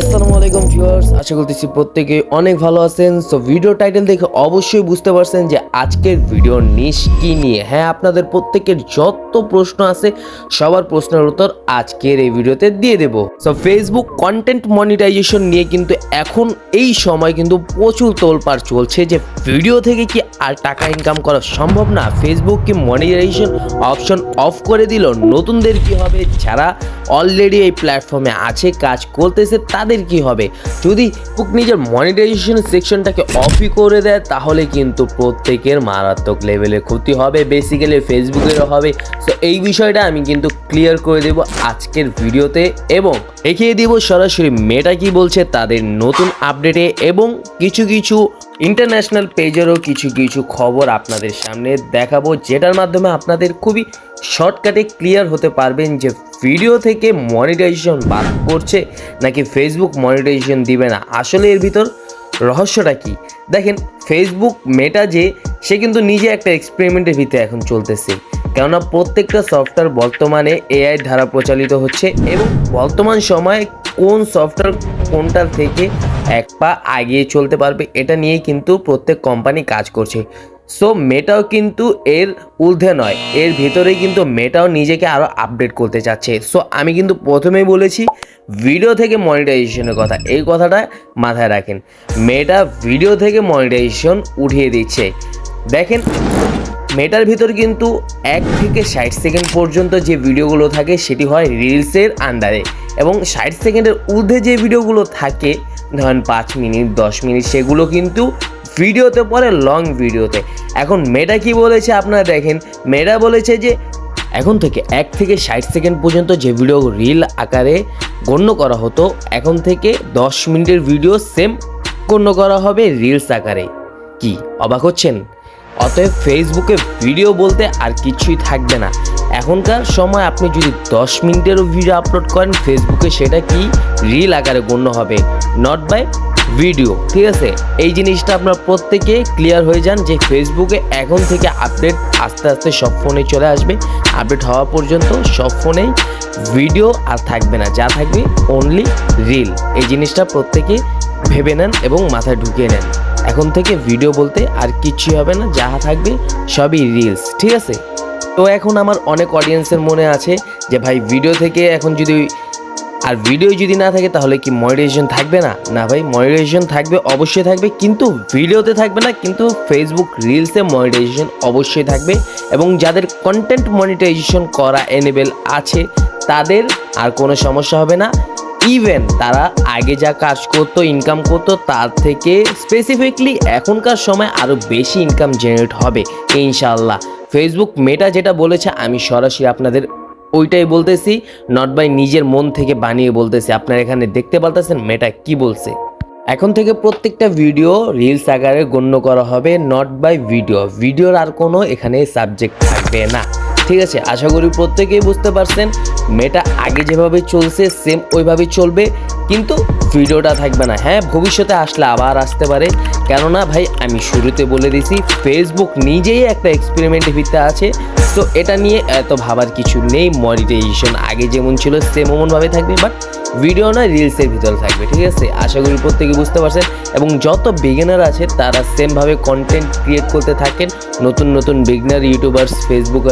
আসসালামু আলাইকুম ভিউয়ার্স, আশা করতেছি প্রত্যেকে অনেক ভালো আছেন। সো ভিডিও টাইটেল দেখে অবশ্যই বুঝতে পারছেন যে আজকের ভিডিও নিশ কি নিয়ে। হ্যাঁ আপনাদের প্রত্যেকের যত প্রশ্ন আছে, সবার প্রশ্নের উত্তর আজকের এই ভিডিওতে দিয়ে দেব। সো ফেসবুক কন্টেন্ট মনিটাইজেশন নিয়ে কিন্তু এখন এই সময় কিন্তু প্রচুর তোলপাড় চলছে যে ভিডিও থেকে কি আর টাকা ইনকাম করা সম্ভব না? ফেসবুক কি মনিটাইজেশন অপশন অফ করে দিল? নতুনদের কি হবে? যারা অলরেডি এই প্ল্যাটফর্মে আছে, কাজ করতেছে তাদের কি হবে? যদি ফেসবুক নিজের মনিটাইজেশন সেকশনটাকে অফই করে দেয়, তাহলে কিন্তু প্রত্যেকের মারাত্মক লেভেলে ক্ষতি হবে বেসিক্যালি ফেসবুকেরও হবে। তো এই বিষয়টা আমি কিন্তু ক্লিয়ার করে দেব আজকের ভিডিওতে এবং দেখিয়ে দিব সরাসরি মেটা কি বলছে তাদের নতুন আপডেটে এবং কিছু কিছু ইন্টারন্যাশনাল পেজেরও কিছু কিছু খবর আপনাদের সামনে দেখাবো, যেটার মাধ্যমে আপনাদের খুবই শর্টকাটে ক্লিয়ার হতে পারবেন যে ভিডিও থেকে মনিটাইজেশন বাদ করছে নাকি ফেসবুক মনিটাইজেশন দিবে না? আসলে এর ভিতর রহস্যটা কি? দেখেন ফেসবুক মেটা যে, সে কিন্তু নিজে একটা এক্সপেরিমেন্টের ভিতরে এখন চলতেছে। কেননা প্রত্যেকটা সফটওয়্যার বর্তমানে এআই ধারা প্রচালিত হচ্ছে এবং বর্তমান সময়ে কোন সফটওয়্যার কোনটার থেকে এক পা এগিয়ে চলতে পারবে, এটা নিয়ে কিন্তু প্রত্যেক কোম্পানি কাজ করছে। সো মেটাও কিন্তু এর ঊর্ধ্বে নয়। এর ভেতরে কিন্তু মেটাও নিজেকে আরও আপডেট করতে চাচ্ছে। সো আমি কিন্তু প্রথমেই বলেছি ভিডিও থেকে মনিটাইজেশনের কথা। এই কথাটা মাথায় রাখেন। মেটা ভিডিও থেকে মনিটাইজেশন উঠিয়ে দিচ্ছে। দেখেন মেটার ভিতর কিন্তু এক থেকে ষাট সেকেন্ড পর্যন্ত যে ভিডিওগুলো থাকে, সেটি হয় রিলসের আন্ডারে এবং ষাট সেকেন্ডের ঊর্ধ্বে যে ভিডিওগুলো থাকে, ধরেন পাঁচ মিনিট, দশ মিনিট, সেগুলো কিন্তু ভিডিওতে পরে লং ভিডিওতে। এখন মেটা কি বলেছে আপনারা দেখেন মেটা বলেছে যে এখন থেকে এক থেকে ষাট সেকেন্ড পর্যন্ত যে ভিডিও রিল আকারে গণ্য করা হতো, এখন থেকে দশ মিনিটের ভিডিও সেম গণ্য করা হবে রিলস আকারে। কি, অবাক হচ্ছেন? অতএব ফেসবুকে ভিডিও বলতে আর কিছুই থাকবে না। এখনকার সময় আপনি যদি দশ মিনিটেরও ভিডিও আপলোড করেন ফেসবুকে সেটা কি? রিল আকারে গণ্য হবে। নট বাই ভিডিও ঠিক আছে? এই জিনিসটা আপনার প্রত্যেকে ক্লিয়ার হয়ে যান যে ফেসবুকে এখন থেকে আপডেট আস্তে আস্তে সব ফোনে চলে আসবে। আপডেট হওয়া পর্যন্ত সব ফোনেই ভিডিও আর থাকবে না, যা থাকবে অনলি রিল এই জিনিসটা প্রত্যেকে ভেবে নেন এবং মাথায় ঢুকিয়ে নেন। এখন থেকে ভিডিও বলতে আর কিছুই হবে না, যা থাকবে সবই রিলস ঠিক আছে? তো এখন আমার অনেক অডিয়েন্সের মনে আছে যে, ভাই ভিডিও থেকে এখন যদি আর ভিডিও যদি না থাকে, তাহলে কি মনিটাইজেশন থাকবে না? না ভাই মনিটাইজেশন থাকবে, অবশ্যই থাকবে, কিন্তু ভিডিওতে থাকবে না, কিন্তু ফেসবুক রিলসে মনিটাইজেশন অবশ্যই থাকবে এবং যাদের কন্টেন্ট মনিটাইজেশন করা এনেবেল আছে, তাদের আর কোনো সমস্যা হবে না। ইভেন তারা আগে যা কাজ করতো ইনকাম করতো, তার থেকে স্পেসিফিকলি এখনকার সময় আরও বেশি ইনকাম জেনারেট হবে ইনশাল্লাহ ফেসবুক মেটা যেটা বলেছে, আমি সরাসরি আপনাদের ওইটাই বলতেছি নট বাই নিজের মন থেকে বানিয়ে বলতেছি। আপনারা এখানে দেখতে পারতেছেন মেটা কি বলছে। এখন থেকে প্রত্যেকটা ভিডিও রিলস আকারে গণ্য করা হবে নট বাই ভিডিও ভিডিওর আর কোনো এখানে সাবজেক্ট থাকবে না। ঠিক আছে, আশা করি প্রত্যেকেই বুঝতে পারছেন মেটা আগে যেভাবে চলছে সেম ওইভাবেই চলবে, কিন্তু ভিডিওটা থাকবে না। হ্যাঁ ভবিষ্যতে আসলে আবার আসতে পারে, কেননা ভাই, আমি শুরুতে বলে দিছি ফেসবুক নিজেই একটা এক্সপেরিমেন্টের ভিত্তে আছে তো এটা নিয়ে এত ভাবার কিছু নেই মনিটাইজেশন আগে যেমন ছিল সেম ওমনভাবে থাকবে বাট ভিডিও না রিলসের ভিতরে থাকবে, ঠিক আছে? আশা করি প্রত্যেকে বুঝতে পারছেন। এবং যত বিগিনার আছে, তারা সেমভাবে কন্টেন্ট ক্রিয়েট করতে থাকেন। নতুন নতুন বিগিনার ইউটিউবার্স ফেসবুক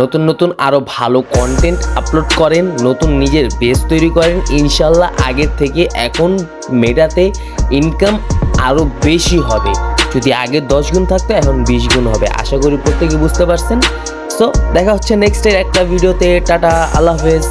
নতুন নতুন আরও ভালো কন্টেন্ট আপলোড করেন, নতুন নিজের বেস তৈরি করেন। ইনশাল্লাহ আগের থেকে এখন মেটাতে ইনকাম আরও বেশি হবে। যদি আগে দশ গুণ থাকতো, এখন বিশ গুণ হবে। আশা করি প্রত্যেকে বুঝতে পারছেন। দেখা হচ্ছে নেক্সটের একটা ভিডিওতে টাটা আল্লাহ হাফেজ।